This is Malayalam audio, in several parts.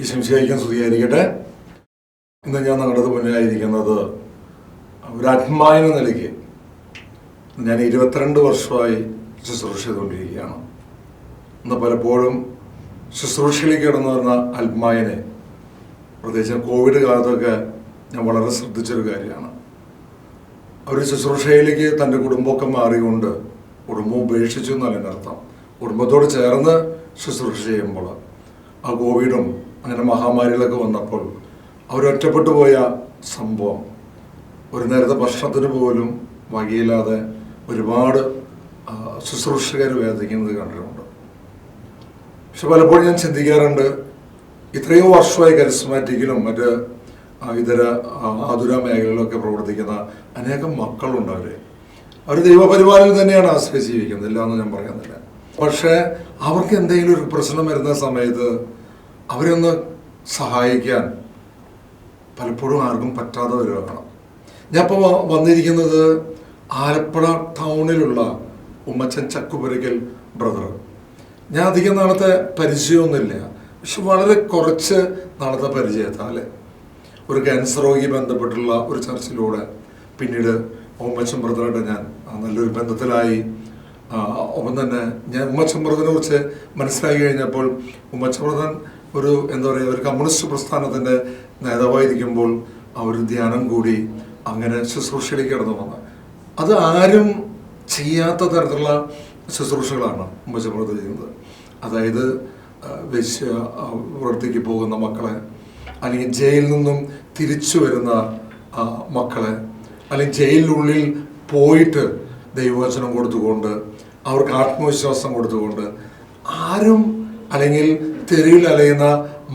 ഈ സംശയിക്കാൻ സ്തുതിയായിരിക്കട്ടെ ഇന്ന് ഞാൻ നിങ്ങളുടെ മുന്നിലായിരിക്കുന്നത് ഒരു ആത്മായ എന്ന നിലയ്ക്ക്. ഞാൻ ഇരുപത്തിരണ്ട് വർഷമായി ശുശ്രൂഷ ചെയ്തുകൊണ്ടിരിക്കുകയാണ്. ഇന്ന് പലപ്പോഴും ശുശ്രൂഷയിലേക്ക് കടന്നു വരുന്ന ആത്മാവിനെ പ്രത്യേകിച്ച് കോവിഡ് കാലത്തൊക്കെ ഞാൻ വളരെ ശ്രദ്ധിച്ചൊരു കാര്യമാണ്. അവർ ശുശ്രൂഷയിലേക്ക് തന്റെ കുടുംബമൊക്കെ മാറിക്കൊണ്ട് കുടുംബം ഉപേക്ഷിച്ചു എന്നല്ല എന്റെ അർത്ഥം. കുടുംബത്തോട് ചേർന്ന് ശുശ്രൂഷ ചെയ്യുമ്പോൾ ആ കോവിഡും അങ്ങനെ മഹാമാരികളൊക്കെ വന്നപ്പോൾ അവരൊറ്റപ്പെട്ടു പോയ സംഭവം. ഒരു നേരത്തെ ഭക്ഷണത്തിന് പോലും വകയില്ലാതെ ഒരുപാട് ശുശ്രൂഷകർ വേദിക്കുന്നത് കണ്ടിട്ടുണ്ട്. പക്ഷെ പലപ്പോഴും ഞാൻ ചിന്തിക്കാറുണ്ട് ഇത്രയോ വർഷമായി കരിസ്മാറ്റിക്കിലും മറ്റ് ഇതര ആതുര മേഖലകളിലൊക്കെ പ്രവർത്തിക്കുന്ന അനേകം മക്കളുണ്ട് അവർ. അവർ ദൈവപരിപാലനം തന്നെയാണ് ആശ്രയിച്ച് ജീവിക്കുന്നത് ഇല്ല എന്ന് ഞാൻ പറയുന്നില്ല. പക്ഷേ അവർക്ക് എന്തെങ്കിലും ഒരു പ്രശ്നം വരുന്ന സമയത്ത് അവരൊന്ന് സഹായിക്കാൻ പലപ്പോഴും ആർക്കും പറ്റാതെ വരുവാണ് ഞാൻ ഇപ്പോൾ വന്നിരിക്കുന്നത് ആലപ്പുഴ ടൗണിലുള്ള ഉമ്മച്ചൻ ചക്കുപുരയ്ക്കൽ ബ്രദർ ഞാൻ അധികം നാളത്തെ പരിചയമൊന്നുമില്ല. പക്ഷെ വളരെ കുറച്ച് നാളത്തെ പരിചയത്താൽ ഒരു ക്യാൻസർ രോഗി ബന്ധപ്പെട്ടുള്ള ഒരു ചർച്ചിലൂടെ പിന്നീട് ഉമ്മച്ചൻ ബ്രദറായിട്ട് ഞാൻ നല്ലൊരു ബന്ധത്തിലായി. ഒപ്പം തന്നെ ഞാൻ ഉമ്മച്ചൻ ബ്രദറിനെ കുറിച്ച് മനസ്സിലാക്കി കഴിഞ്ഞപ്പോൾ ഉമ്മച്ചൻ ബ്രദൻ ഒരു എന്താ പറയുക ഒരു കമ്മ്യൂണിസ്റ്റ് പ്രസ്ഥാനത്തിന്റെ നേതാവായിരിക്കുമ്പോൾ ആ ഒരു ധ്യാനം കൂടി അങ്ങനെ ശുശ്രൂഷയിലേക്ക് കടന്നു വന്നത് അത് ആരും ചെയ്യാത്ത തരത്തിലുള്ള ശുശ്രൂഷകളാണ് ഉമ്മച്ചൻ ചെയ്യുന്നത്. അതായത് ആ, വൃത്തിക്ക് പോകുന്ന മക്കളെ അല്ലെങ്കിൽ ജയിലിൽ നിന്നും തിരിച്ചു വരുന്ന മക്കളെ അല്ലെങ്കിൽ ജയിലിനുള്ളിൽ പോയിട്ട് ദൈവവചനം കൊടുത്തുകൊണ്ട് അവർക്ക് ആത്മവിശ്വാസം കൊടുത്തുകൊണ്ട് ആരും അല്ലെങ്കിൽ തെരുവിൽ അലയുന്ന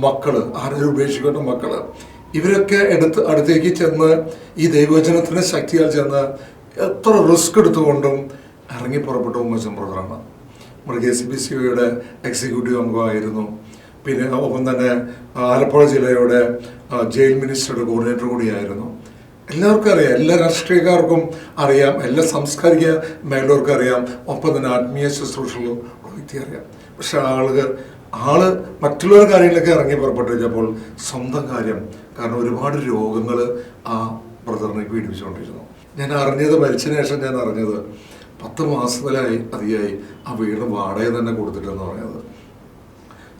മക്കൾ ആരും ഉപേക്ഷിക്കേണ്ട മക്കൾ. ഇവരൊക്കെ എടുത്ത് അടുത്തേക്ക് ചെന്ന് ഈ ദൈവവചനത്തിന്റെ ശക്തിയാൽ ചെന്ന് എത്ര റിസ്ക് എടുത്തുകൊണ്ടും ഇറങ്ങി പുറപ്പെട്ട ഉമ്മച്ചൻ ബ്രദറാണ്. കെ സി ബി സിയുടെ എക്സിക്യൂട്ടീവ് അംഗമായിരുന്നു. പിന്നെ ഒപ്പം തന്നെ ആലപ്പുഴ ജില്ലയുടെ ജയിൽ മിനിസ്റ്ററുടെ കോർഡിനേറ്റർ കൂടിയായിരുന്നു. എല്ലാവർക്കും അറിയാം എല്ലാ രാഷ്ട്രീയക്കാർക്കും അറിയാം എല്ലാ സാംസ്കാരിക മേഖലവർക്കും അറിയാം. ഒപ്പം തന്നെ ആത്മീയ ശുശ്രൂഷകളും വ്യക്തി അറിയാം. പക്ഷെ ആളുകൾ ആൾ മറ്റുള്ളവരുടെ കാര്യങ്ങളൊക്കെ ഇറങ്ങി പുറപ്പെട്ടു വെച്ചപ്പോൾ സ്വന്തം കാര്യം. കാരണം ഒരുപാട് രോഗങ്ങൾ ആ ബ്രദറിനെ പീഡിപ്പിച്ചുകൊണ്ടിരുന്നു. ഞാൻ അറിഞ്ഞത് മരിച്ചതിന് ശേഷം ഞാൻ അറിഞ്ഞത് പത്ത് മാസത്തിലായി അതിയായി ആ വീട് വാടക തന്നെ കൊടുത്തിട്ടെന്ന് പറയുന്നത്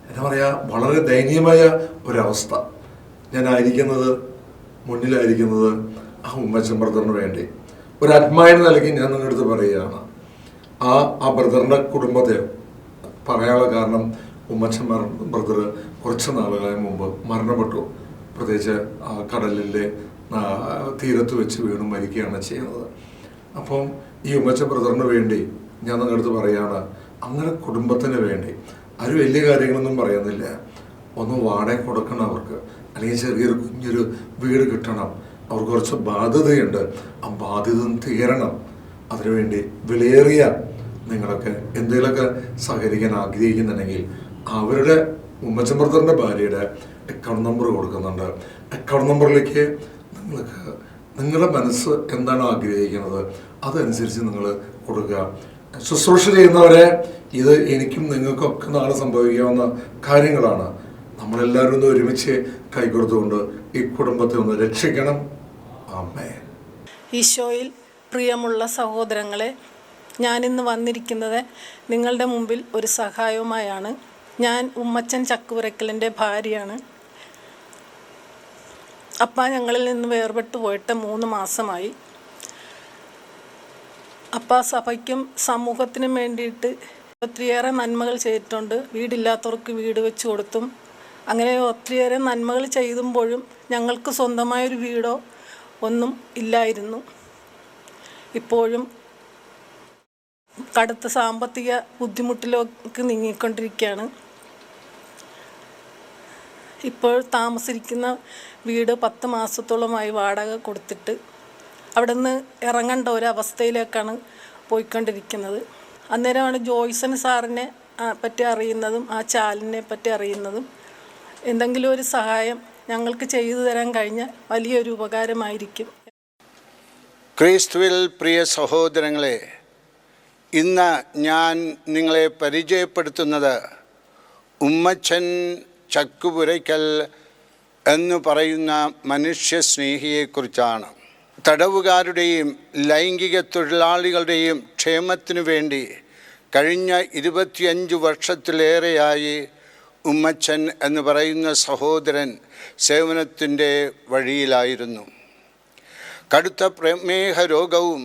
എന്താ പറയുക വളരെ ദയനീയമായ ഒരവസ്ഥ. ഞാനായിരിക്കുന്നത് മുന്നിലായിരിക്കുന്നത് ആ ഉമ്മച്ചൻ ബ്രദറിന് വേണ്ടി. ഒരു ആത്മായ നൽകി ഞാൻ നിങ്ങളുടെ അടുത്ത് പറയുകയാണ്. ആ ആ ബ്രദറിന്റെ കുടുംബത്തെ പറയാനുള്ള കാരണം ഉമ്മച്ചൻ ബ്രദർ കുറച്ച് നാളുകളായ മുമ്പ് മരണപ്പെട്ടു. പ്രത്യേകിച്ച് കടലിലെ തീരത്ത് വെച്ച് വീണ് മരിക്കുകയാണ് ചെയ്യുന്നത്. അപ്പം ഈ ഉമ്മച്ചൻ ബ്രദറിന് വേണ്ടി ഞാൻ നിങ്ങളുടെ അടുത്ത് പറയുകയാണ് അങ്ങനെ കുടുംബത്തിന് വേണ്ടി ആരും വലിയ കാര്യങ്ങളൊന്നും പറയുന്നില്ല. ഒന്ന് വാടക കൊടുക്കണം അവർക്ക്. അല്ലെങ്കിൽ ചെറിയൊരു കുഞ്ഞൊരു വീട് കിട്ടണം. അവർക്ക് കുറച്ച് ബാധ്യതയുണ്ട്. ആ ബാധ്യത തീരണം. അതിനുവേണ്ടി വിലയേറിയ നിങ്ങളൊക്കെ എന്തെങ്കിലുമൊക്കെ സഹകരിക്കാൻ ആഗ്രഹിക്കുന്നുണ്ടെങ്കിൽ അവരുടെ ഉമ്മച്ചൻ ഭാര്യയുടെ അക്കൗണ്ട് നമ്പർ കൊടുക്കുന്നുണ്ട്. അക്കൗണ്ട് നമ്പറിലേക്ക് നിങ്ങൾക്ക് നിങ്ങളുടെ മനസ്സ് എന്താണോ ആഗ്രഹിക്കുന്നത്? അതനുസരിച്ച് നിങ്ങൾ കൊടുക്കുക. ശുശ്രൂഷ ചെയ്യുന്നവരെ ഇത് എനിക്കും നിങ്ങൾക്കൊക്കെ നാളെ സംഭവിക്കാവുന്ന കാര്യങ്ങളാണ്. നമ്മളെല്ലാവരും ഒന്ന് ഒരുമിച്ച് കൈകൊടുത്തുകൊണ്ട് ഈ കുടുംബത്തെ ഒന്ന് രക്ഷിക്കണം. അമ്മേ ഈശോയിൽ പ്രിയമുള്ള സഹോദരങ്ങളെ ഞാനിന്ന് വന്നിരിക്കുന്നത് നിങ്ങളുടെ മുമ്പിൽ ഒരു സഹായവുമായാണ്. ഞാൻ ഉമ്മച്ചൻ ചക്കുപുരക്കലിന്റെ ഭാര്യയാണ്. അപ്പ ഞങ്ങളിൽ നിന്ന് വേർപെട്ട് പോയിട്ട് മൂന്ന് മാസമായി. അപ്പ സഭയ്ക്കും സമൂഹത്തിനും വേണ്ടിയിട്ട് ഒത്തിരിയേറെ നന്മകൾ ചെയ്തിട്ടുണ്ട്. വീടില്ലാത്തവർക്ക് വീട് വെച്ച് കൊടുത്തും. അങ്ങനെ ഒത്തിരിയേറെ നന്മകൾ ചെയ്തുമ്പോഴും ഞങ്ങൾക്ക് സ്വന്തമായൊരു വീടോ ഒന്നും ഇല്ലായിരുന്നു. ഇപ്പോഴും കടുത്ത സാമ്പത്തിക ബുദ്ധിമുട്ടിലേക്ക് നീങ്ങിക്കൊണ്ടിരിക്കുകയാണ്. ഇപ്പോൾ താമസിക്കുന്ന വീട് പത്ത് മാസത്തോളമായി വാടക കൊടുത്തിട്ട് അവിടെ നിന്ന് ഇറങ്ങേണ്ട ഒരവസ്ഥയിലേക്കാണ് പോയിക്കൊണ്ടിരിക്കുന്നത്. അന്നേരമാണ് ജോയ്സൺ സാറിനെ പറ്റി അറിയുന്നതും ആ ചാലിനെ പറ്റി അറിയുന്നതും എന്തെങ്കിലും ഒരു സഹായം ഞങ്ങൾക്ക് ചെയ്തു തരാൻ കഴിഞ്ഞാൽ വലിയൊരു ഉപകാരമായിരിക്കും. ക്രിസ്തുവിൽ പ്രിയ സഹോദരങ്ങളെ ഇന്ന് ഞാൻ നിങ്ങളെ പരിചയപ്പെടുത്തുന്നത് ഉമ്മച്ചൻ ചക്കുപുരയ്ക്കൽ എന്ന് പറയുന്ന മനുഷ്യ സ്നേഹിയെക്കുറിച്ചാണ് തടവുകാരുടെയും ലൈംഗിക തൊഴിലാളികളുടെയും ക്ഷേമത്തിനു വേണ്ടി കഴിഞ്ഞ ഇരുപത്തിയഞ്ച് വർഷത്തിലേറെയായി ഉമ്മച്ചൻ എന്ന് പറയുന്ന സഹോദരൻ സേവനത്തിന്റെ വഴിയിലായിരുന്നു. കടുത്ത പ്രമേഹ രോഗവും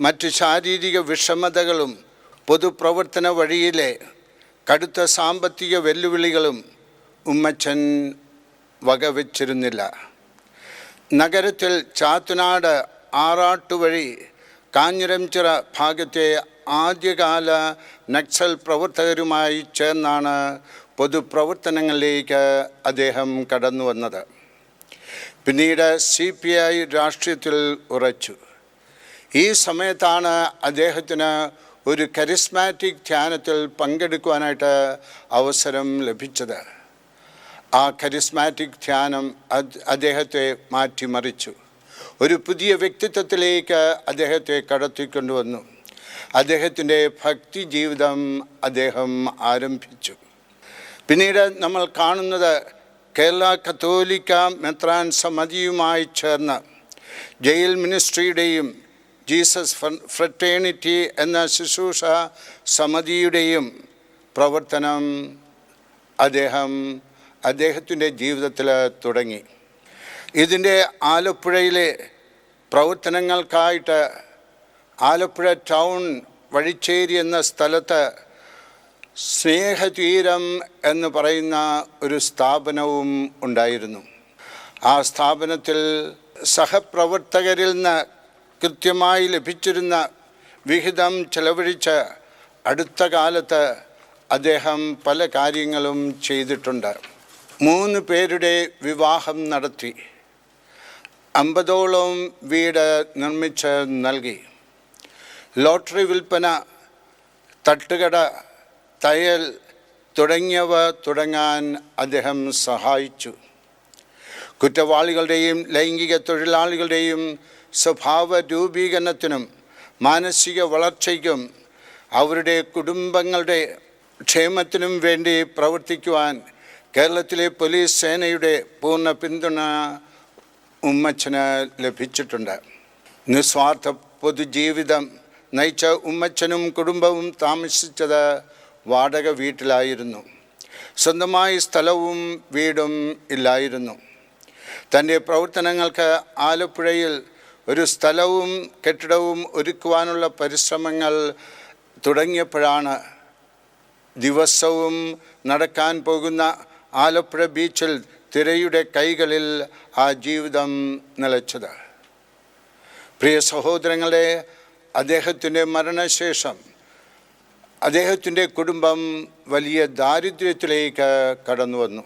മറ്റ് ശാരീരിക വിഷമതകളും പൊതുപ്രവർത്തന വഴിയിലെ കടുത്ത സാമ്പത്തിക വെല്ലുവിളികളും ഉമ്മച്ചൻ വകവെച്ചിരുന്നില്ല. നഗരത്തിൽ ചാത്തുനാട് ആറാട്ടുവഴി കാഞ്ഞിരംചിറ ഭാഗത്തെ ആദ്യകാല നക്സൽ പ്രവർത്തകരുമായി ചേർന്നാണ് പൊതുപ്രവർത്തനങ്ങളിലേക്ക് അദ്ദേഹം കടന്നു വന്നത് പിന്നീട് സി പി ഐ രാഷ്ട്രീയത്തിൽ ഉറച്ചു. ഈ സമയത്താണ് അദ്ദേഹത്തിന് ഒരു കരിസ്മാറ്റിക് ധ്യാനത്തിൽ പങ്കെടുക്കുവാനായിട്ട് അവസരം ലഭിച്ചത്. ആ കരിസ്മാറ്റിക് ധ്യാനം അദ്ദേഹത്തെ മാറ്റിമറിച്ചു. ഒരു പുതിയ വ്യക്തിത്വത്തിലേക്ക് അദ്ദേഹത്തെ കടത്തിക്കൊണ്ടുവന്നു. അദ്ദേഹത്തിന്റെ ഭക്തി ജീവിതം അദ്ദേഹം ആരംഭിച്ചു. പിന്നീട് നമ്മൾ കാണുന്നത് കേരള കത്തോലിക്ക മെത്രാൻ സമിതിയുമായി ചേർന്ന് ജയിൽ മിനിസ്ട്രിയുടെയും ജീസസ് ഫ്രട്ടേണിറ്റി എന്ന ശുശ്രൂഷ സമിതിയുടെയും പ്രവർത്തനം അദ്ദേഹം അദ്ദേഹത്തിന്റെ ജീവിതത്തിൽ തുടങ്ങി. ഇതിന്റെ ആലപ്പുഴയിലെ പ്രവർത്തനങ്ങൾക്കായിട്ട് ആലപ്പുഴ ടൗൺ വഴിച്ചേരി എന്ന സ്ഥലത്ത് സ്നേഹതീരം എന്ന് പറയുന്ന ഒരു സ്ഥാപനവും ഉണ്ടായിരുന്നു. ആ സ്ഥാപനത്തിൽ സഹപ്രവർത്തകരിൽ നിന്ന് കൃത്യമായി ലഭിച്ചിരുന്ന വിഹിതം ചെലവഴിച്ച് അടുത്ത കാലത്ത് അദ്ദേഹം പല കാര്യങ്ങളും ചെയ്തിട്ടുണ്ട്. മൂന്ന് പേരുടെ വിവാഹം നടത്തി. അമ്പതോളം വീട് നിർമ്മിച്ച് നൽകി. ലോട്ടറി വിൽപ്പന തട്ടുകട തയ്യൽ തുടങ്ങിയവ തുടങ്ങാൻ അദ്ദേഹം സഹായിച്ചു. കുറ്റവാളികളുടെയും ലൈംഗിക തൊഴിലാളികളുടെയും സ്വഭാവ രൂപീകരണത്തിനും മാനസിക വളർച്ചയ്ക്കും അവരുടെ കുടുംബങ്ങളുടെ ക്ഷേമത്തിനും വേണ്ടി പ്രവർത്തിക്കുവാൻ കേരളത്തിലെ പോലീസ് സേനയുടെ പൂർണ പിന്തുണ ഉമ്മച്ചന് ലഭിച്ചിട്ടുണ്ട്. നിസ്വാർത്ഥ പൊതുജീവിതം നയിച്ച ഉമ്മച്ചനും കുടുംബവും താമസിച്ചത് വാടക വീട്ടിലായിരുന്നു. സ്വന്തമായി സ്ഥലവും വീടും ഇല്ലായിരുന്നു. തന്റെ പ്രവർത്തനങ്ങൾക്ക് ആലപ്പുഴയിൽ ഒരു സ്ഥലവും കെട്ടിടവും ഒരുക്കുവാനുള്ള പരിശ്രമങ്ങൾ തുടങ്ങിയപ്പോഴാണ് ദിവസവും നടക്കാൻ പോകുന്ന ആലപ്പുഴ ബീച്ചിൽ തിരയുടെ കൈകളിൽ ആ ജീവിതം നിലച്ചത്. പ്രിയ സഹോദരങ്ങളെ അദ്ദേഹത്തിന്റെ മരണശേഷം അദ്ദേഹത്തിന്റെ കുടുംബം വലിയ ദാരിദ്ര്യത്തിലേക്ക് കടന്നു വന്നു.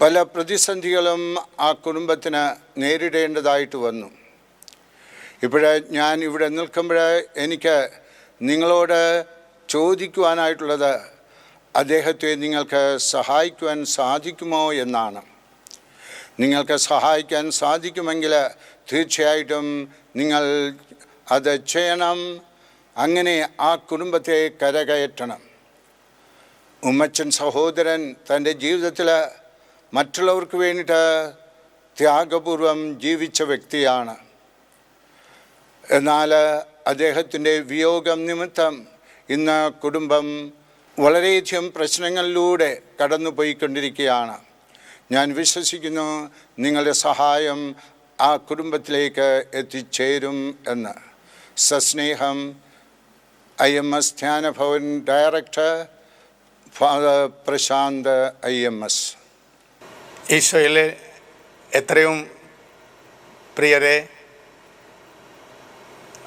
പല പ്രതിസന്ധികളും ആ കുടുംബത്തിന് നേരിടേണ്ടതായിട്ട് വന്നു. ഇപ്പോൾ ഞാൻ ഇവിടെ നിൽക്കുമ്പോൾ എനിക്ക് നിങ്ങളോട് ചോദിക്കുവാനായിട്ടുള്ളത് അദ്ദേഹത്തെ നിങ്ങൾക്ക് സഹായിക്കുവാൻ സാധിക്കുമോ എന്നാണ്. നിങ്ങൾക്ക് സഹായിക്കാൻ സാധിക്കുമെങ്കിൽ തീർച്ചയായിട്ടും നിങ്ങൾ അത് ചെയ്യണം. അങ്ങനെ ആ കുടുംബത്തെ കരകയറ്റണം. ഉമ്മച്ചൻ സഹോദരൻ തന്റെ ജീവിതത്തിൽ മറ്റുള്ളവർക്ക് വേണ്ടിയിട്ട് ത്യാഗപൂർവം ജീവിച്ച വ്യക്തിയാണ്. എന്നാൽ അദ്ദേഹത്തിന്റെ വിയോഗം നിമിത്തം ഇന്ന് കുടുംബം വളരെയധികം പ്രശ്നങ്ങളിലൂടെ കടന്നു പോയിക്കൊണ്ടിരിക്കുകയാണ് ഞാൻ വിശ്വസിക്കുന്നു നിങ്ങളുടെ സഹായം ആ കുടുംബത്തിലേക്ക് എത്തിച്ചേരും എന്ന്. സസ്നേഹം I M S Dhyanabhavan director father Prashanth I M S. ഈശോയിലെ എത്രയും പ്രിയരെ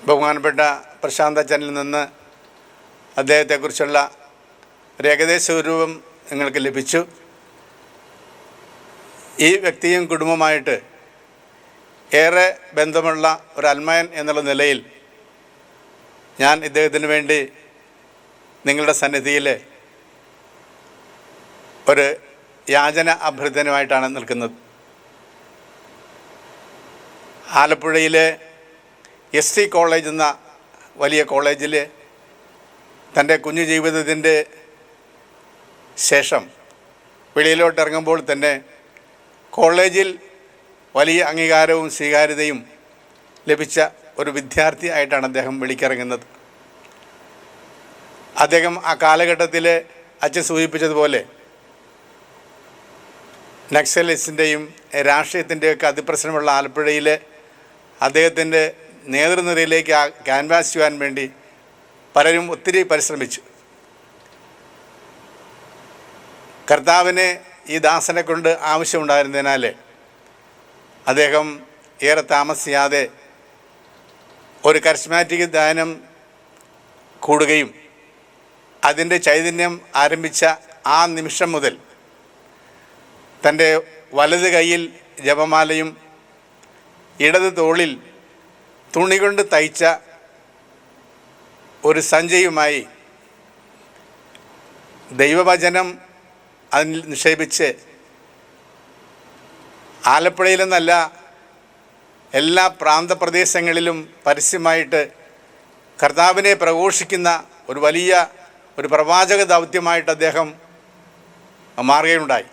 ബഹുമാനപ്പെട്ട പ്രശാന്ത അച്ഛനിൽ നിന്ന് അദ്ദേഹത്തെക്കുറിച്ചുള്ള ഒരു ഏകദേശ രൂപം നിങ്ങൾക്ക് ലഭിച്ചു. ഈ വ്യക്തിയും കുടുംബമായിട്ട് ഏറെ ബന്ധമുള്ള ഒരു അൽമയൻ എന്നുള്ള നിലയിൽ ഞാൻ ഇദ്ദേഹത്തിന് വേണ്ടി നിങ്ങളുടെ സന്നിധിയിൽ ഒരു യാചന അഭ്യർത്ഥനമായിട്ടാണ് നിൽക്കുന്നത്. ആലപ്പുഴയിലെ എസ് ടി കോളേജ് എന്ന വലിയ കോളേജിൽ തന്റെ കുഞ്ഞു ജീവിതത്തിന്റെ ശേഷം വെളിയിലോട്ട് ഇറങ്ങുമ്പോൾ തന്നെ കോളേജിൽ വലിയ അംഗീകാരവും സ്വീകാര്യതയും ലഭിച്ച ഒരു വിദ്യാർത്ഥി ആയിട്ടാണ് അദ്ദേഹം വിളിക്കിറങ്ങുന്നത്. അദ്ദേഹം ആ കാലഘട്ടത്തിൽ അച്ഛൻ സൂചിപ്പിച്ചതുപോലെ നക്സലിസ്റ്റിന്റെയും രാഷ്ട്രീയത്തിന്റെയൊക്കെ അതിപ്രശ്നമുള്ള ആലപ്പുഴയിൽ അദ്ദേഹത്തിന്റെ നേതൃനിരയിലേക്ക് ആ ക്യാൻവാസ് ചെയ്യാൻ വേണ്ടി പലരും ഒത്തിരി പരിശ്രമിച്ചു. കർത്താവിന് ഈ ദാസനെ കൊണ്ട് ആവശ്യമുണ്ടായിരുന്നതിനാൽ അദ്ദേഹം ഏറെ താമസിയാതെ ഒരു കരിസ്മാറ്റിക് ദാനം കൂടുകയും അതിന്റെ ചൈതന്യം ആരംഭിച്ച ആ നിമിഷം മുതൽ തന്റെ വലത് കൈയിൽ ജപമാലയും ഇടത് തോളിൽ തുണി കൊണ്ട് തയ്ച്ച ഒരു സഞ്ചയുമായി ദൈവവചനം അതിൽ നിക്ഷേപിച്ച് ആലപ്പുഴയിലെന്നല്ല എല്ലാ പ്രാന്തപ്രദേശങ്ങളിലും പരസ്യമായിട്ട് കർത്താവിനെ പ്രഘോഷിക്കുന്ന ഒരു വലിയ ഒരു പ്രവാചക ദൗത്യമായിട്ട് അദ്ദേഹം മാറുകയുണ്ടായി.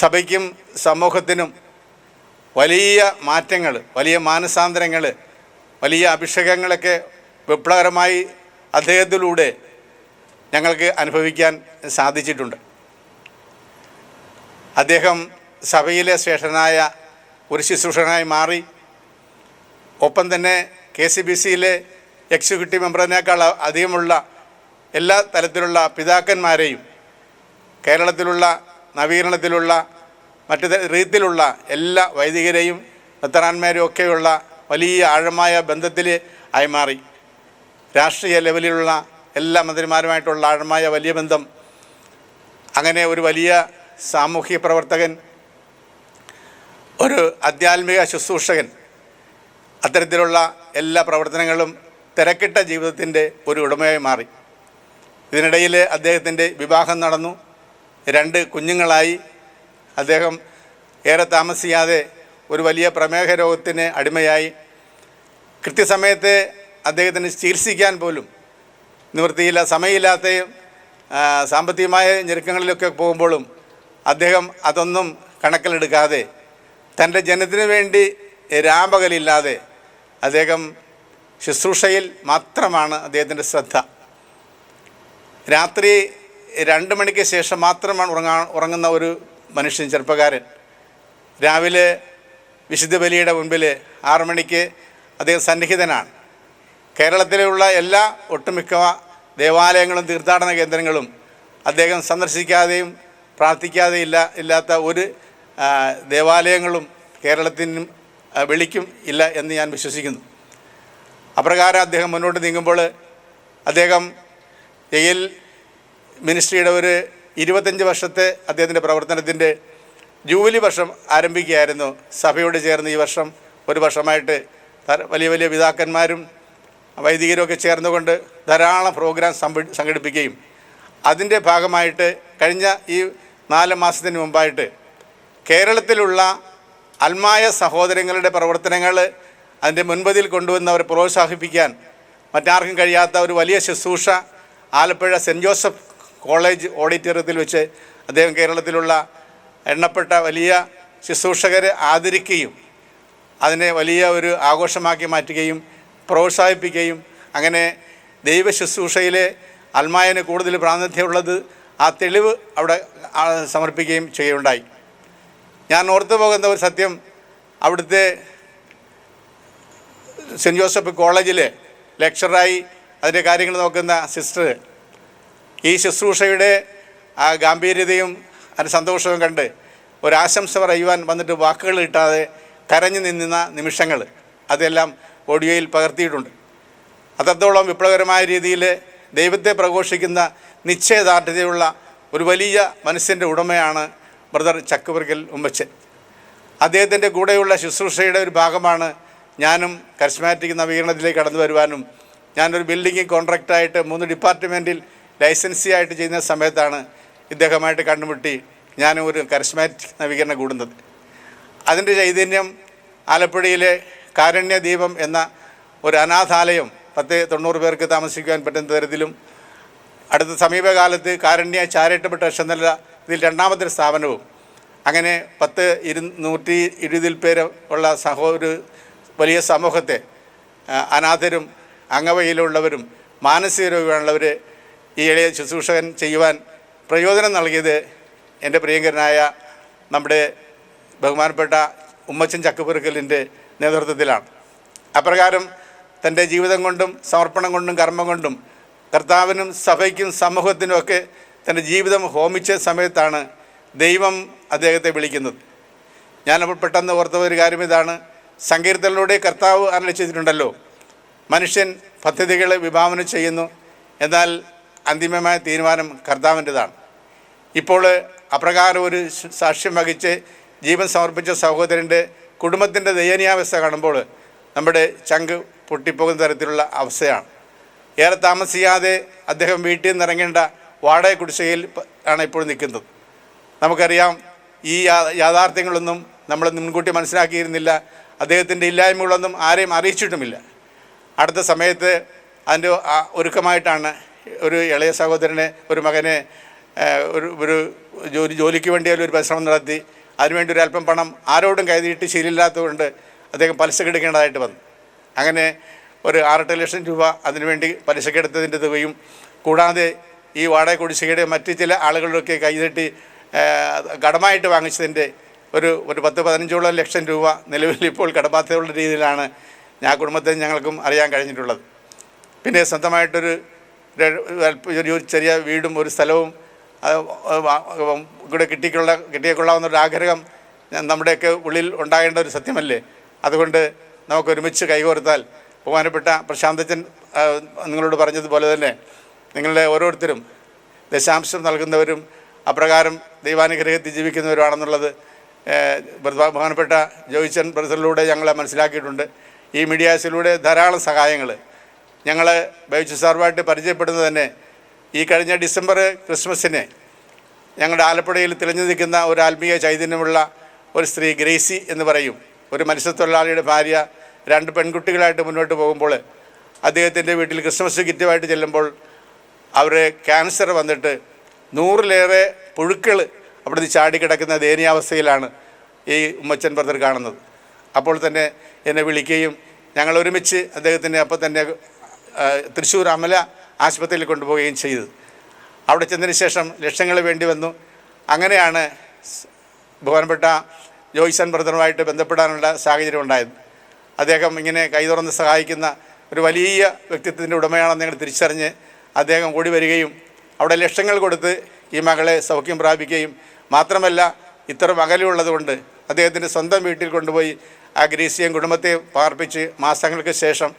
സഭയ്ക്കും സമൂഹത്തിനും വലിയ മാറ്റങ്ങൾ വലിയ മാനസാന്തരങ്ങൾ വലിയ അഭിഷേകങ്ങളൊക്കെ വിപ്ലവകരമായി അദ്ദേഹത്തിലൂടെ ഞങ്ങൾക്ക് അനുഭവിക്കാൻ സാധിച്ചിട്ടുണ്ട്. അദ്ദേഹം സഭയിലെ ശ്രേഷ്ഠനായ ഒരു ശുശ്രൂഷകനായി മാറി. ഒപ്പം തന്നെ കെ സി ബി സിയിലെ എക്സിക്യൂട്ടീവ് മെമ്പറിനേക്കാൾ അധികമുള്ള എല്ലാ തലത്തിലുള്ള പിതാക്കന്മാരെയും കേരളത്തിലുള്ള നവീകരണത്തിലുള്ള മറ്റു രീതിയിലുള്ള എല്ലാ വൈദികരെയും മെത്തറാന്മാരും ഒക്കെയുള്ള വലിയ ആഴമായ ബന്ധത്തിൽ ആയി മാറി. രാഷ്ട്രീയ ലെവലിലുള്ള എല്ലാ മന്ത്രിമാരുമായിട്ടുള്ള ആഴമായ വലിയ ബന്ധം അങ്ങനെ ഒരു വലിയ സാമൂഹിക പ്രവർത്തകൻ ഒരു ആധ്യാത്മിക ശുശ്രൂഷകൻ അത്തരത്തിലുള്ള എല്ലാ പ്രവർത്തനങ്ങളും തിരക്കിട്ട ജീവിതത്തിന്റെ ഒരു ഉടമയായി മാറി. ഇതിനിടയിൽ അദ്ദേഹത്തിന്റെ വിവാഹം നടന്നു. രണ്ട് കുഞ്ഞുങ്ങളായി. അദ്ദേഹം ഏറെ താമസിയാതെ ഒരു വലിയ പ്രമേഹ രോഗത്തിന് അടിമയായി. കൃത്യസമയത്ത് അദ്ദേഹത്തിന് ചികിത്സിക്കാൻ പോലും നിവൃത്തിയില്ല സമയമില്ലാത്തയും സാമ്പത്തികമായ ഞെരുക്കങ്ങളിലൊക്കെ പോകുമ്പോഴും അദ്ദേഹം അതൊന്നും കണക്കിലെടുക്കാതെ തന്റെ ജനത്തിന് വേണ്ടി രാപകലില്ലാതെ അദ്ദേഹം ശുശ്രൂഷയിൽ മാത്രമാണ് അദ്ദേഹത്തിന്റെ ശ്രദ്ധ. രാത്രി രണ്ട് മണിക്ക് ശേഷം മാത്രമാണ് ഉറങ്ങാ ഉറങ്ങുന്ന ഒരു മനുഷ്യൻ ചെറുപ്പക്കാരൻ. രാവിലെ വിശുദ്ധ ബലിയുടെ മുൻപിൽ ആറു മണിക്ക് അദ്ദേഹം സന്നിഹിതനാണ്. കേരളത്തിലുള്ള എല്ലാ ഒട്ടുമിക്ക ദേവാലയങ്ങളും തീർത്ഥാടന കേന്ദ്രങ്ങളും അദ്ദേഹം സന്ദർശിക്കാതെയും പ്രാർത്ഥിക്കാതെയും ഇല്ല ഇല്ലാത്ത ഒരു ദേവാലയങ്ങളും കേരളത്തിനും വിളിക്കും വെളിക്കും ഇല്ല എന്ന് ഞാൻ വിശ്വസിക്കുന്നു. അപ്രകാരം അദ്ദേഹം മുന്നോട്ട് നീങ്ങുമ്പോൾ അദ്ദേഹം എയിൽ മിനിസ്ട്രിയുടെ ഒരു ഇരുപത്തഞ്ച് വർഷത്തെ അദ്ദേഹത്തിന്റെ പ്രവർത്തനത്തിന്റെ ജൂബിലി വർഷം ആരംഭിക്കുകയായിരുന്നു. സഭയോട് ചേർന്ന് ഈ വർഷം ഒരു വർഷമായിട്ട് വലിയ വലിയ പിതാക്കന്മാരും വൈദികരുമൊക്കെ ചേർന്നുകൊണ്ട് ധാരാളം പ്രോഗ്രാം സംഘ- സംഘടിപ്പിക്കുകയും അതിന്റെ ഭാഗമായിട്ട് കഴിഞ്ഞ ഈ നാല് മാസത്തിന് മുമ്പായിട്ട് കേരളത്തിലുള്ള അൽമായ സഹോദരങ്ങളുടെ പ്രവർത്തനങ്ങൾ അതിന്റെ മുൻപതിൽ കൊണ്ടുവന്ന് അവരെ പ്രോത്സാഹിപ്പിക്കാൻ മറ്റാർക്കും കഴിയാത്ത ഒരു വലിയ ശുശ്രൂഷ ആലപ്പുഴ സെന്റ് ജോസഫ് കോളേജ് ഓഡിറ്റോറിയത്തിൽ വെച്ച് അദ്ദേഹം കേരളത്തിലുള്ള എണ്ണപ്പെട്ട വലിയ ശുശ്രൂഷകരെ ആദരിക്കുകയും അതിനെ വലിയ ഒരു ആഘോഷമാക്കി മാറ്റുകയും പ്രോത്സാഹിപ്പിക്കുകയും അങ്ങനെ ദൈവ ശുശ്രൂഷയിലെ അൽമായന് കൂടുതൽ പ്രാതിനിധ്യമുള്ളത് ആ തെളിവ് അവിടെ സമർപ്പിക്കുകയും ചെയ്യുകയുണ്ടായി. ഞാൻ ഓർത്തു പോകുന്ന ഒരു സത്യം അവിടുത്തെ സെന്റ് ജോസഫ് കോളേജിൽ ലെക്ചറായി അതിന്റെ കാര്യങ്ങൾ നോക്കുന്ന സിസ്റ്റർ ഈ ശുശ്രൂഷയുടെ ആ ഗാംഭീര്യതയും അതിന്റെ സന്തോഷവും കണ്ട് ഒരാശംസ പറയുവാൻ വന്നിട്ട് വാക്കുകൾ കിട്ടാതെ കരഞ്ഞു നിന്ന നിമിഷങ്ങൾ. അതെല്ലാം ഓഡിയോയിൽ പകർത്തിയിട്ടുണ്ട്. അത്രത്തോളം വിപ്ലവകരമായ രീതിയിൽ ദൈവത്തെ പ്രഘോഷിക്കുന്ന നിശ്ചയദാർഢ്യതയുള്ള ഒരു വലിയ മനസ്സിന്റെ ഉടമയാണ് ബ്രദർ ചക്കുവർഗൽ ഉമ്മച്ചൻ. അദ്ദേഹത്തിന്റെ കൂടെയുള്ള ശുശ്രൂഷയുടെ ഒരു ഭാഗമാണ് ഞാനും കരിസ്മാറ്റിക് നവീകരണത്തിലേക്ക് കടന്നു വരുവാനും ഞാനൊരു ബിൽഡിംഗ് കോൺട്രാക്റ്റായിട്ട് മൂന്ന് ഡിപ്പാർട്ട്മെന്റിൽ ലൈസൻസി ആയിട്ട് ചെയ്യുന്ന സമയത്താണ് ഇദ്ദേഹമായിട്ട് കണ്ടുമുട്ടി ഞാനും ഒരു കരിസ്മാറ്റിക് നവീകരണം കൂടുന്നത്. അതിന്റെ ചൈതന്യം ആലപ്പുഴയിലെ കാരുണ്യ ദീപം എന്ന ഒരു അനാഥാലയം പത്ത് തൊണ്ണൂറ് പേർക്ക് താമസിക്കുവാൻ പറ്റുന്ന തരത്തിലും അടുത്ത സമീപകാലത്ത് കാരണ്യ ചാരിറ്റബിൾ ട്രസ്റ്റ് ഇതിൽ രണ്ടാമത്തെ സ്ഥാപനവും. അങ്ങനെ പത്ത് ഇരുന്നൂറ്റി ഇരുപതിൽ പേര് ഉള്ള സഹോ ഒരു വലിയ സമൂഹത്തെ അനാഥരും അംഗവയിലുള്ളവരും മാനസിക രോഗികളുള്ളവർ ഈ ഇളയ ശുശ്രൂഷകൻ ചെയ്യുവാൻ പ്രയോജനം നൽകിയത് എന്റെ പ്രിയങ്കരനായ നമ്മുടെ ബഹുമാനപ്പെട്ട ഉമ്മച്ചൻ ചക്കുപെറുക്കലിന്റെ നേതൃത്വത്തിലാണ്. അപ്രകാരം തന്റെ ജീവിതം കൊണ്ടും സമർപ്പണം കൊണ്ടും കർമ്മം കൊണ്ടും കർത്താവിനും സഭയ്ക്കും സമൂഹത്തിനും ഒക്കെ തന്റെ ജീവിതം ഹോമിച്ച സമയത്താണ് ദൈവം അദ്ദേഹത്തെ വിളിക്കുന്നത്. ഞാനപ്പോൾ പെട്ടെന്ന് ഓർത്ത ഒരു കാര്യം ഇതാണ്. സങ്കീർത്തനിലൂടെ കർത്താവ് അനലിച്ചിട്ടുണ്ടല്ലോ മനുഷ്യൻ പദ്ധതികൾ വിഭാവനം ചെയ്യുന്നു. എന്നാൽ അന്തിമമായ തീരുമാനം കർത്താവിന്റെതാണ്. ഇപ്പോൾ അപ്രകാരം ഒരു സാക്ഷ്യം വഹിച്ച് ജീവൻ സമർപ്പിച്ച സഹോദരന്റെ കുടുംബത്തിന്റെ ദയനീയാവസ്ഥ കാണുമ്പോൾ നമ്മുടെ ചങ്ക് പൊട്ടിപ്പോകുന്ന തരത്തിലുള്ള അവസ്ഥയാണ്. ഏറെ താമസിയാതെ അദ്ദേഹം വീട്ടിൽ നിന്ന് ഇറങ്ങേണ്ട വാടക കുടിശ്ശികയിൽ ആണ് ഇപ്പോൾ നിൽക്കുന്നത്. നമുക്കറിയാം ഈ യാഥാർത്ഥ്യങ്ങളൊന്നും നമ്മൾ മുൻകൂട്ടി മനസ്സിലാക്കിയിരുന്നില്ല. അദ്ദേഹത്തിന്റെ ഇല്ലായ്മകളൊന്നും ആരെയും അറിയിച്ചിട്ടുമില്ല. അടുത്ത സമയത്ത് അതിന്റെ ഒരുക്കമായിട്ടാണ് ഒരു ഇളയ സഹോദരനെ ഒരു മകനെ ഒരു ഒരു ജോലി ജോലിക്ക് വേണ്ടിയാലും ഒരു പരിശ്രമം നടത്തി അതിനുവേണ്ടി ഒരു അല്പം പണം ആരോടും കരുതിയിട്ട് ശീലമില്ലാത്തതുകൊണ്ട് അദ്ദേഹം പലിശ എടുക്കേണ്ടതായിട്ട് വന്നു. അങ്ങനെ ഒരു ആറെട്ട് ലക്ഷം രൂപ അതിനുവേണ്ടി പലിശക്കെടുത്തതിന്റെ തുകയും കൂടാതെ ഈ വാടക കുടിശ്ശികയുടെ മറ്റ് ചില ആളുകളിലൊക്കെ കൈതട്ടി കടമായിട്ട് വാങ്ങിച്ചതിന്റെ ഒരു ഒരു പത്ത് പതിനഞ്ചോളം ലക്ഷം രൂപ നിലവിൽ ഇപ്പോൾ കടബാധ്യതയുള്ള രീതിയിലാണ് ഞാൻ കുടുംബത്തെ ഞങ്ങൾക്കും അറിയാൻ കഴിഞ്ഞിട്ടുള്ളത്. പിന്നെ സ്വന്തമായിട്ടൊരു ഒരു ചെറിയ വീടും ഒരു സ്ഥലവും ഇവിടെ കിട്ടിക്കൊള്ള കിട്ടിയേക്കൊള്ളാവുന്ന ഒരു ആഗ്രഹം നമ്മുടെയൊക്കെ ഉള്ളിൽ ഉണ്ടാകേണ്ട ഒരു സത്യമല്ലേ? അതുകൊണ്ട് നമുക്ക് ഒരുമിച്ച് കൈകോർത്താൽ ബഹുമാനപ്പെട്ട പ്രശാന്തച്ചൻ നിങ്ങളോട് പറഞ്ഞതുപോലെ തന്നെ നിങ്ങളുടെ ഓരോരുത്തരും ദശാംശം നൽകുന്നവരും അപ്രകാരം ദൈവാനുഗ്രഹത്തിൽ ജീവിക്കുന്നവരുമാണെന്നുള്ളത് ബഹുമാനപ്പെട്ട ജോയിച്ചൻ ബ്രദറിലൂടെ ഞങ്ങളെ മനസ്സിലാക്കിയിട്ടുണ്ട്. ഈ മീഡിയാസിലൂടെ ധാരാളം സഹായങ്ങൾ ഞങ്ങൾ ബൈച്ചു സാറുമായിട്ട് പരിചയപ്പെടുന്നത് തന്നെ ഈ കഴിഞ്ഞ ഡിസംബർ ക്രിസ്മസിന് ഞങ്ങളുടെ ആലപ്പുഴയിൽ തെളിഞ്ഞു നിൽക്കുന്ന ഒരു ആത്മീയ ചൈതന്യമുള്ള ഒരു സ്ത്രീ ഗ്രേസി എന്ന് പറയും. ഒരു മത്സ്യത്തൊഴിലാളിയുടെ ഭാര്യ രണ്ട് പെൺകുട്ടികളായിട്ട് മുന്നോട്ട് പോകുമ്പോൾ അദ്ദേഹത്തിന്റെ വീട്ടിൽ ക്രിസ്മസ് കിറ്റുമായിട്ട് ചെല്ലുമ്പോൾ അവർ ക്യാൻസർ വന്നിട്ട് നൂറിലേറെ പുഴുക്കൾ അവിടുന്ന് ചാടിക്കിടക്കുന്ന ദയനീയാവസ്ഥയിലാണ് ഈ ഉമ്മച്ചൻ ബ്രദർ കാണുന്നത്. അപ്പോൾ തന്നെ എന്നെ വിളിക്കുകയും ഞങ്ങൾ ഒരുമിച്ച് അദ്ദേഹത്തിന്റെ അപ്പം തന്നെ തൃശ്ശൂർ അമല ആശുപത്രിയിൽ കൊണ്ടുപോവുകയും ചെയ്തു. അവിടെ ചെന്നതിന് ശേഷം ലക്ഷങ്ങൾ വേണ്ടി വന്നു. അങ്ങനെയാണ് ബഹുമാനപ്പെട്ട ജോയ്സൺ ബ്രദറുമായിട്ട് ബന്ധപ്പെടാനുള്ള സാഹചര്യം ഉണ്ടായത്. അദ്ദേഹം ഇങ്ങനെ കൈ തുറന്ന് സഹായിക്കുന്ന ഒരു വലിയ വ്യക്തിത്വത്തിന്റെ ഉടമയാണെന്ന് ഞങ്ങൾ തിരിച്ചറിഞ്ഞ് അദ്ദേഹം ഓടി വരികയും അവിടെ ലക്ഷങ്ങൾ കൊടുത്ത് ഈ മകളെ സൗഖ്യം പ്രാപിക്കുകയും മാത്രമല്ല ഇത്ര മകലുള്ളതുകൊണ്ട് അദ്ദേഹത്തിന്റെ സ്വന്തം വീട്ടിൽ കൊണ്ടുപോയി ആ ഗ്രീസിയും കുടുംബത്തെ പാർപ്പിച്ച് മാസങ്ങൾക്ക് ശേഷം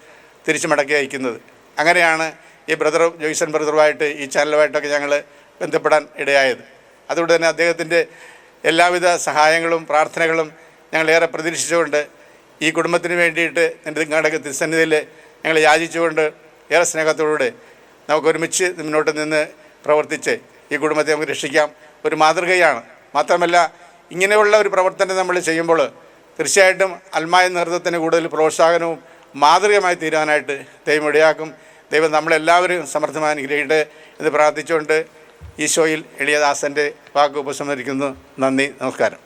തിരിച്ചു മടക്കി അയക്കുന്നത്. അങ്ങനെയാണ് ഈ ബ്രദർ ജോയ്സൺ ബ്രദറുമായിട്ട് ഈ ചാനലുമായിട്ടൊക്കെ ഞങ്ങൾ ബന്ധപ്പെടാൻ ഇടയായത്. അതുകൊണ്ട് തന്നെ അദ്ദേഹത്തിന്റെ എല്ലാവിധ സഹായങ്ങളും പ്രാർത്ഥനകളും ഞങ്ങളേറെ പ്രതീക്ഷിച്ചുകൊണ്ട് ഈ കുടുംബത്തിന് വേണ്ടിയിട്ട് നിങ്ങളുടെ തിരുസന്നിധിയിൽ ഞങ്ങൾ യാചിച്ചുകൊണ്ട് ഏറെ സ്നേഹത്തോടുകൂടെ നമുക്ക് ഒരുമിച്ച് മുന്നോട്ട് നിന്ന് പ്രവർത്തിച്ച് ഈ കുടുംബത്തെ നമുക്ക് രക്ഷിക്കാം. ഒരു മാതൃകയാണ്. മാത്രമല്ല ഇങ്ങനെയുള്ള ഒരു പ്രവർത്തനം നമ്മൾ ചെയ്യുമ്പോൾ തീർച്ചയായിട്ടും അൽമായ നേതൃത്വത്തിന് കൂടുതൽ പ്രോത്സാഹനവും മാതൃകമായി തീരാനായിട്ട് ദൈവം ഇടയാക്കും. ദൈവം നമ്മളെല്ലാവരും സമർത്ഥമായ അനുഗ്രഹിക്കട്ടെ എന്ന് പ്രാർത്ഥിച്ചുകൊണ്ട് ഈശോയിൽ എളിയദാസന്റെ വാക്ക് ഉപസംഹരിക്കുന്നു നന്ദി നമസ്കാരം.